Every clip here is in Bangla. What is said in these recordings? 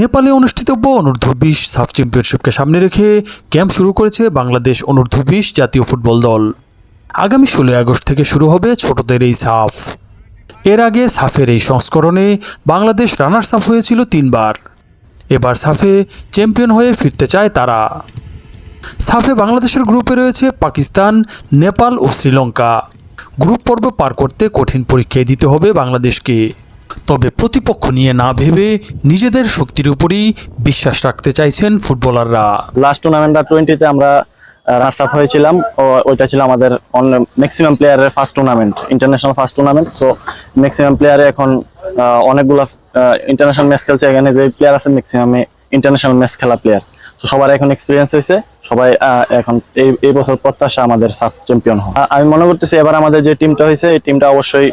নেপালে অনুষ্ঠিতব্য অনূর্ধ্ব বিশ সাফ চ্যাম্পিয়নশিপকে সামনে রেখে ক্যাম্প শুরু করেছে বাংলাদেশ অনূর্ধ্ব বিশ জাতীয় ফুটবল দল। আগামী ষোলোই আগস্ট থেকে শুরু হবে ছোটদের এই সাফ। এর আগে সাফের এই সংস্করণে বাংলাদেশ রানার্স আপ হয়েছিল তিনবার। এবার সাফে চ্যাম্পিয়ন হয়ে ফিরতে চায় তারা। সাফে বাংলাদেশের গ্রুপে রয়েছে পাকিস্তান, নেপাল ও শ্রীলঙ্কা। গ্রুপ পর্ব পার করতে কঠিন পরীক্ষায় দিতে হবে বাংলাদেশকে। তবে প্রতিপক্ষ নিয়ে না ভেবে নিজেদের শক্তির উপরই বিশ্বাস রাখতে চাইছেন ফুটবলাররা। লাস্ট টুর্নামেন্টটা টোয়েন্টিতে আমরা রানার্স আপ হয়েছিলাম। ওইটা ছিল আমাদের ম্যাক্সিমাম প্লেয়ারের first tournament international first tournament তো ম্যাক্সিমাম প্লেয়ারে এখন অনেকগুলো ইন্টারন্যাশনাল ম্যাচ খেলছে। এখানে যে প্লেয়ার আছে ম্যাক্সিমামে ইন্টারন্যাশনাল ম্যাচ খেলা প্লেয়ার তো সবার এখন এক্সপিরিয়েন্স হয়েছে। সবাই এখন এই এই বছর প্রত্যাশা আমাদের সাফ চ্যাম্পিয়ন হয় আমি মনে করতেছি এবার আমাদের যে টিমটা হয়েছে, এই টিমটা অবশ্যই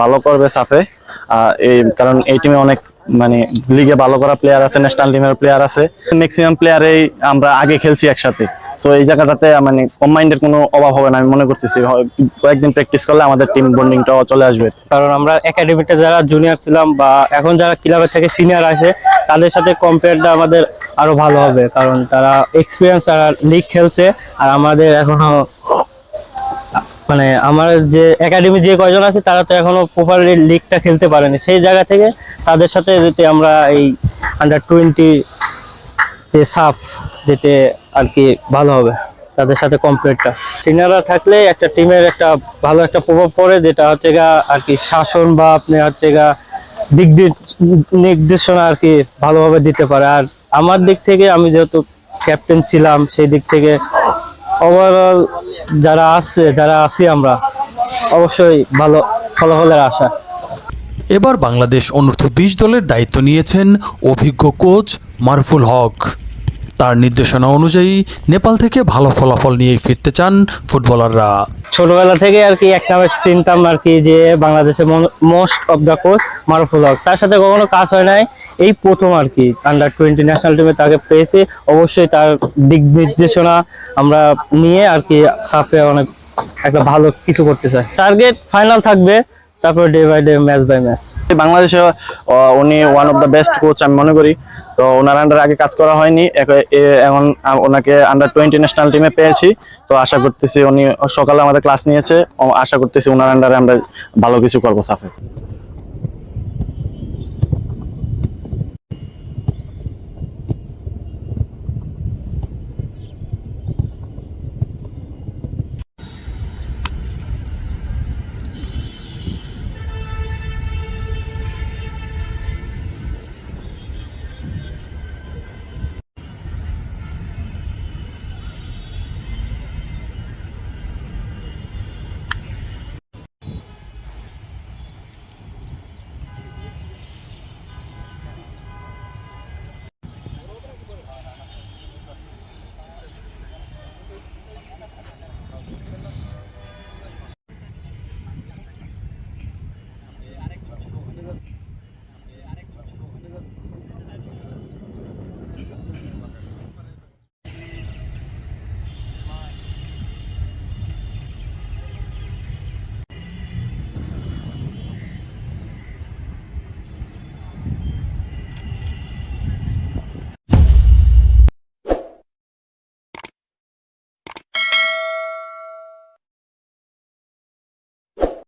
ভালো করবে সাফে কারণ এই টিমে অনেক মানে লিগে ভালো করা প্লেয়ার আছে ন্যাশনাল টিমের প্লেয়ার আছে। ম্যাক্সিমাম প্লেয়ারেই আমরা আগে খেলছি একসাথে। সো এই জায়গাটাতে মানে কম্বাইন্ডের কোনো অভাব হবে না, আমি মনে করতেছি। কয়েকদিন প্র্যাকটিস করলে আমাদের টিম বন্ডিংটাও চলে আসবে। কারণ আমরা একাডেমিতে যারা জুনিয়র ছিলাম বা এখন যারা ক্লাবের থেকে সিনিয়র আসে, তাদের সাথে কম্পেয়ারটা আমাদের আরও ভালো হবে। কারণ তারা এক্সপিরিয়েন্স আর লিগ খেলছে, আর আমাদের এখনও মানে আমার যে একাডেমি যে কয়জন আছে, তারা তো এখনও প্রপারলি লিগটা খেলতে পারেনি। সেই জায়গা থেকে তাদের সাথে যদি আমরা এই আন্ডার টোয়েন্টি যে সাফ যেতে আর কি ভালো হবে, তাদের সাথে কমপ্লিটটা সিনিয়ররা থাকলে একটা টিমের একটা ভালো একটা প্রভাব পড়ে, যেটা হচ্ছে গা আর কি শাসন বা আপনি হচ্ছে গা দিক নির্দেশনা আর কি ভালোভাবে দিতে পারে। আর আমার দিক থেকে আমি যেহেতু ক্যাপ্টেন ছিলাম, সেই দিক থেকে ওভারঅল যারা আছে যারা আছি আমরা অবশ্যই ভালো ফলাফলের আশা। এবার বাংলাদেশ অনূর্ধ্ব বিশ দলের দায়িত্ব নিয়েছেন অভিজ্ঞ কোচ মারফুল হক। তার নির্দেশনা অনুযায়ী নেপাল থেকে ভালো ফলাফল নিয়ে ফিরতে চান ফুটবলাররা। ছোটবেলা থেকে আর কি এক নামে চিনতাম আর কি যে বাংলাদেশের most of the coach Maruful Haque. তার সাথে কখনো কাজ হয় নাই এই প্রথম আর কি আন্ডার টোয়েন্টি ন্যাশনাল টিমে তাকে পেয়েছি। অবশ্যই তার দিক নির্দেশনা আমরা নিয়ে আর কি সাফে অনেক একটা ভালো কিছু করতে চাই। টার্গেট ফাইনাল থাকবে, তারপর day by day match by match বাংলাদেশে উনি one of the best coach আমি মনে করি। তো ওনার আন্ডার আগে কাজ করা হয়নি এখন ওনাকে আন্ডার টোয়েন্টি ন্যাশনাল টিমে পেয়েছি। তো আশা করতেছি উনি সকালে আমাদের ক্লাস নিয়েছে। আশা করতেছি ওনার আন্ডারে আমরা ভালো কিছু করব সাফে।